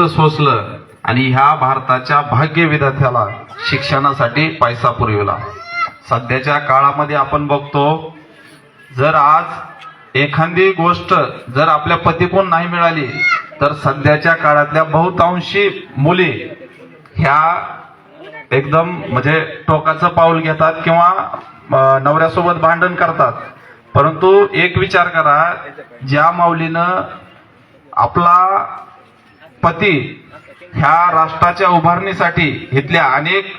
कष्ट सोसलं आणि ह्या भारताच्या भाग्य विधात्याला शिक्षणासाठी पैसा पुरविला. सध्याच्या काळामध्ये आपण बघतो जर आज एखादी गोष्ट जर आपल्या पतीकडून नाही मिळाली तर सध्याच्या काळातल्या बहुतांशी मुली ह्या एकदम म्हणजे टोकाचं पाऊल घेतात किंवा नवऱ्यासोबत भांडण करतात. परंतु एक विचार करा ज्या माऊलीनं आपला पती ह्या राष्ट्राच्या उभारणीसाठी इथल्या अनेक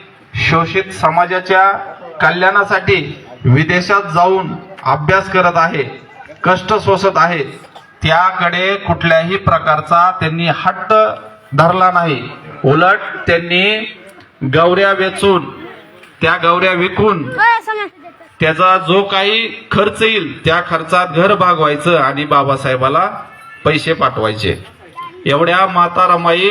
शोषित समाजाच्या कल्याणासाठी विदेशात जाऊन अभ्यास करत आहे कष्ट सोसत आहे त्याकडे कुठल्याही प्रकारचा त्यांनी हट्ट धरला नाही. उलट त्यांनी गौऱ्या वेचून त्या गौऱ्या विकून त्याचा जो काही खर्च येईल त्या खर्चात घर भागवायचं आणि बाबासाहेबाला पैसे पाठवायचे. एवढ्या माता रमाई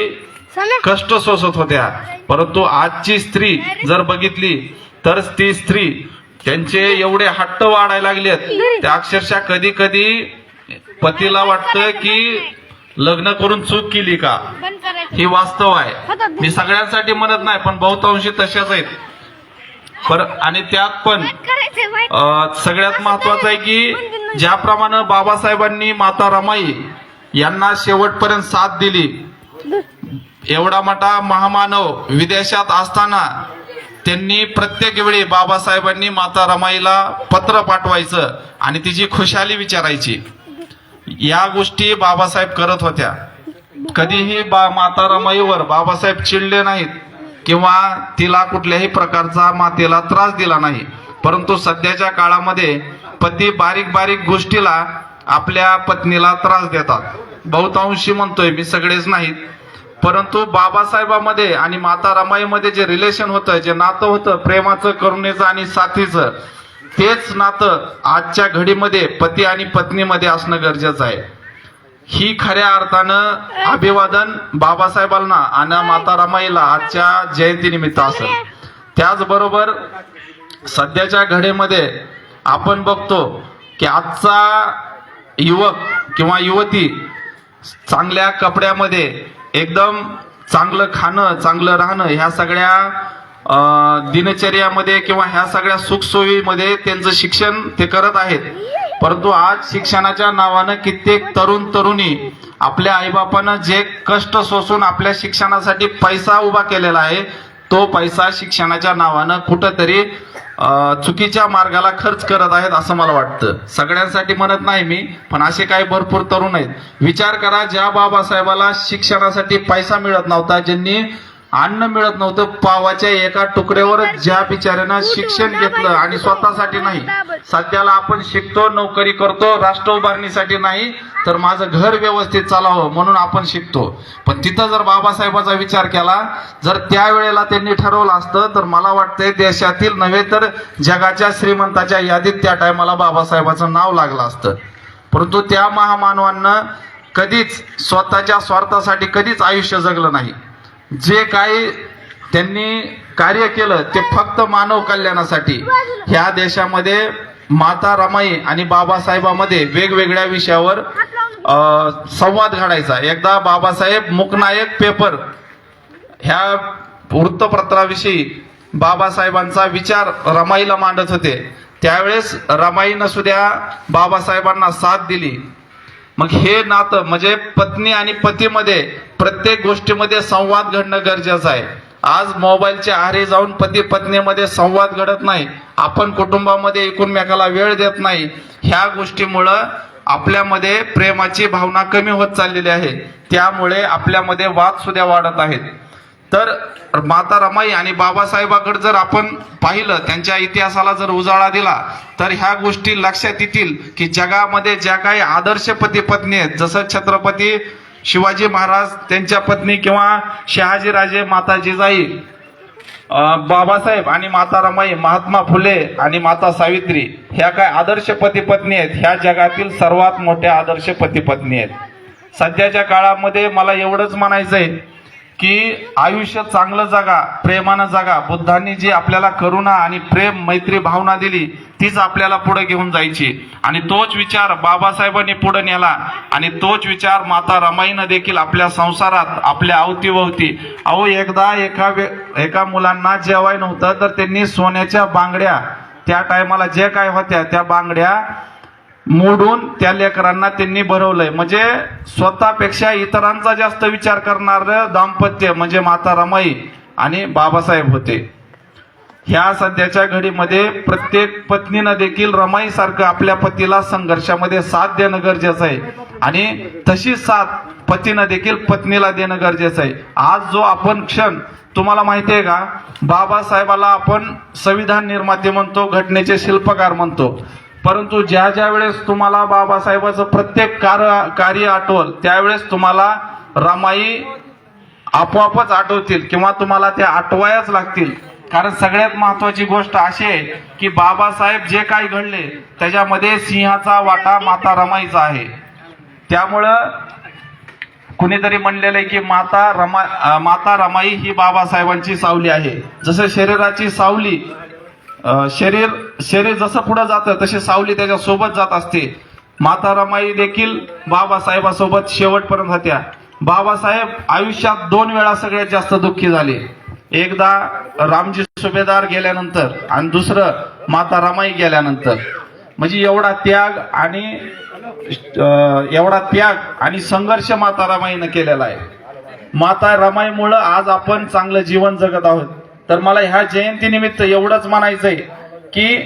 कष्ट सोसत होत्या. परंतु आजची स्त्री जर बघितली तर ती स्त्री त्यांचे एवढे हट्ट वाढायला लागलेत. त्या अक्षरशः कधी कधी पतीला वाटतं की लग्न करून चूक केली का? ही वास्तव आहे. मी सगळ्यांसाठी म्हणत नाही पण बहुतांशी तशाच आहेत. पर आणि त्यात पण सगळ्यात महत्वाचं आहे की ज्याप्रमाणे बाबासाहेबांनी माता रमाई यांना शेवटपर्यंत साथ दिली. एवढा मोठा महामानव विदेशात असताना त्यांनी प्रत्येक वेळी बाबासाहेबांनी माता रमाईला पत्र पाठवायचं आणि तिची खुशाली विचारायची. या गोष्टी बाबासाहेब करत होत्या. कधीही बा माता रमाईवर बाबासाहेब चिडले नाहीत किंवा तिला कुठल्याही प्रकारचा मातेला त्रास दिला नाही. परंतु सध्याच्या काळामध्ये पती बारीक बारीक गोष्टीला आपल्या पत्नीला त्रास देतात. बहुतांशी म्हणतोय मी सगळेच नाहीत. परंतु बाबासाहेबामध्ये आणि माता रमाईमध्ये जे रिलेशन होतं जे नातं होतं प्रेमाचं करुणेचं आणि साथीचं तेच नातं आजच्या घडीमध्ये पती आणि पत्नीमध्ये असणं गरजेचं आहे. ही खऱ्या अर्थानं अभिवादन बाबासाहेबांना आणि माता रमाईला आजच्या जयंतीनिमित्त असेल. त्याचबरोबर सध्याच्या घडीमध्ये आपण बघतो की आजचा युवक किंवा युवती चांगल्या कपड्यामध्ये एकदम चांगलं खाणं चांगलं राहणं ह्या सगळ्या दिनचर्यामध्ये किंवा ह्या सगळ्या सुखसोयीमध्ये त्यांचं शिक्षण ते करत आहेत. परंतु आज शिक्षणाच्या नावानं कित्येक तरुण तरुणी आपल्या आईबापानं जे कष्ट सोसून आपल्या शिक्षणासाठी पैसा उभा केलेला आहे तो पैसा शिक्षणाच्या नावानं कुठंतरी चुकीच्या मार्गाला खर्च करत आहेत असं मला वाटतं. सगळ्यांसाठी म्हणत नाही मी पण असे काही भरपूर तरुण आहेत. विचार करा ज्या बाबासाहेबाला शिक्षणासाठी पैसा मिळत नव्हता ज्यांनी अन्न मिळत नव्हतं. पावाच्या एका तुकड्यावर ज्या बिचाऱ्यानं शिक्षण घेतलं आणि स्वतःसाठी नाही. सध्याला आपण शिकतो नोकरी करतो राष्ट्र उभारणीसाठी नाही तर माझं घर व्यवस्थित चालावं म्हणून आपण शिकतो. पण तिथं जर बाबासाहेबाचा विचार केला जर त्यावेळेला त्यांनी ठरवलं असतं तर मला वाटतंय देशातील नव्हे तर जगाच्या श्रीमंताच्या यादीत त्या टायमाला बाबासाहेबाचं नाव लागलं असतं. परंतु त्या महामानवांना कधीच स्वतःच्या स्वार्थासाठी कधीच आयुष्य जगलं नाही. जे काही त्यांनी कार्य केलं ते फक्त मानव कल्याणासाठी. ह्या देशामध्ये माता रमाई आणि बाबासाहेबामध्ये वेगवेगळ्या विषयावर संवाद घडायचा. एकदा बाबासाहेब मुकनायक पेपर ह्या वृत्तपत्राविषयी बाबासाहेबांचा विचार रमाईला मांडत होते. त्यावेळेस रमाईनं सुद्धा बाबासाहेबांना साथ दिली. मग हे नातं म्हणजे पत्नी आणि पतीमध्ये प्रत्येक गोष्टीमध्ये संवाद घडणं गरजेचं आहे. आज मोबाईलच्या आहारी जाऊन पती पत्नीमध्ये संवाद घडत नाही. आपण कुटुंबामध्ये एकूणमेकाला वेळ देत नाही. ह्या गोष्टीमुळं आपल्यामध्ये प्रेमाची भावना कमी होत चाललेली आहे. त्यामुळे आपल्यामध्ये वाद सुद्धा वाढत आहेत. तर माता रमाई आणि बाबासाहेबाकडे जर आपण पाहिलं त्यांच्या इतिहासाला जर उजाळा दिला तर ह्या गोष्टी लक्षात येतील की जगामध्ये ज्या काही आदर्श पती पत्नी आहेत जसं छत्रपती शिवाजी महाराज त्यांच्या पत्नी किंवा शहाजीराजे माता जिजाई बाबासाहेब आणि माता रमाई महात्मा फुले आणि माता सावित्री ह्या काय आदर्श पती पत्नी आहेत ह्या जगातील सर्वात मोठ्या आदर्श पती पत्नी आहेत. सध्याच्या काळामध्ये मला एवढंच म्हणायचंय की आयुष्य चांगलं जगा प्रेमानं जगा. बुद्धांनी जी आपल्याला करुणा आणि प्रेम मैत्री भावना दिली तीच आपल्याला पुढे घेऊन जायची. आणि तोच विचार बाबासाहेबांनी पुढे नेला. आणि तोच विचार माता रमाईनं देखील आपल्या संसारात आपल्या अवतीभोवती. अहो एकदा एका वे- एका मुलांना जेवाय नव्हतं तर त्यांनी सोन्याच्या बांगड्या त्या टायमाला जे काय होत्या त्या बांगड्या मोडून त्या लेकरांना त्यांनी भरवलंय. म्हणजे स्वतःपेक्षा इतरांचा जास्त विचार करणार दाम्पत्य म्हणजे माता रमाई आणि बाबासाहेब होते. ह्या सध्याच्या घडीमध्ये प्रत्येक पत्नीनं देखील रमाई सारखं आपल्या पतीला संघर्षामध्ये साथ देणं गरजेचं आहे. आणि तशी साथ पतीनं देखील पत्नीला देणं गरजेचं आहे. आज जो आपण क्षण तुम्हाला माहिती आहे का? बाबासाहेबाला आपण संविधान निर्माते म्हणतो घटनेचे शिल्पकार म्हणतो. परंतु ज्या ज्या वेळेस तुम्हाला बाबासाहेबाचं प्रत्येक कार्य कार्य आठवल त्यावेळेस तुम्हाला रमाई आपोआपच आठवतील किंवा तुम्हाला त्या आठवायच लागतील. कारण सगळ्यात महत्वाची गोष्ट अशी आहे की बाबासाहेब जे काही घडले त्याच्यामध्ये सिंहाचा वाटा माता रमाईचा आहे. त्यामुळं कुणीतरी म्हणलेलं आहे की माता रमा माता रमाई ही बाबासाहेबांची सावली आहे. जसं शरीराची सावली शरीर शरीर जसं पुढे जातं तशी सावली त्याच्या सोबत जात असते. माता रमाई देखील बाबासाहेबासोबत शेवटपर्यंत होत्या. बाबासाहेब आयुष्यात दोन वेळा सगळ्यात जास्त दुःखी झाले. एकदा रामजी सुभेदार गेल्यानंतर आणि दुसरं माता रमाई गेल्यानंतर. म्हणजे एवढा त्याग आणि एवढा त्याग आणि संघर्ष माता रमाईनं केलेला आहे. माता रमाईमुळं आज आपण चांगलं जीवन जगत आहोत. तर मला ह्या जयंतीनिमित्त एवढंच म्हणायचंय. की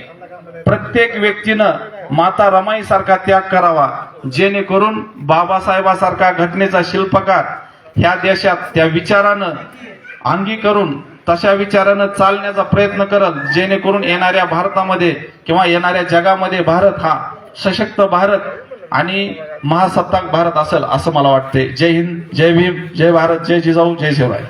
प्रत्येक व्यक्तीनं माता रमाई सारखा त्याग करावा जेणेकरून बाबासाहेबासारखा घटनेचा शिल्पकार ह्या देशात त्या विचारानं अंगी करून तशा विचारानं चालण्याचा प्रयत्न करत जेणेकरून येणाऱ्या भारतामध्ये किंवा येणाऱ्या जगामध्ये भारत हा सशक्त भारत आणि महासत्ताक भारत असेल असं मला वाटते जय हिंद जय भीम जय भारत जय जिजाऊ जय शिवराय.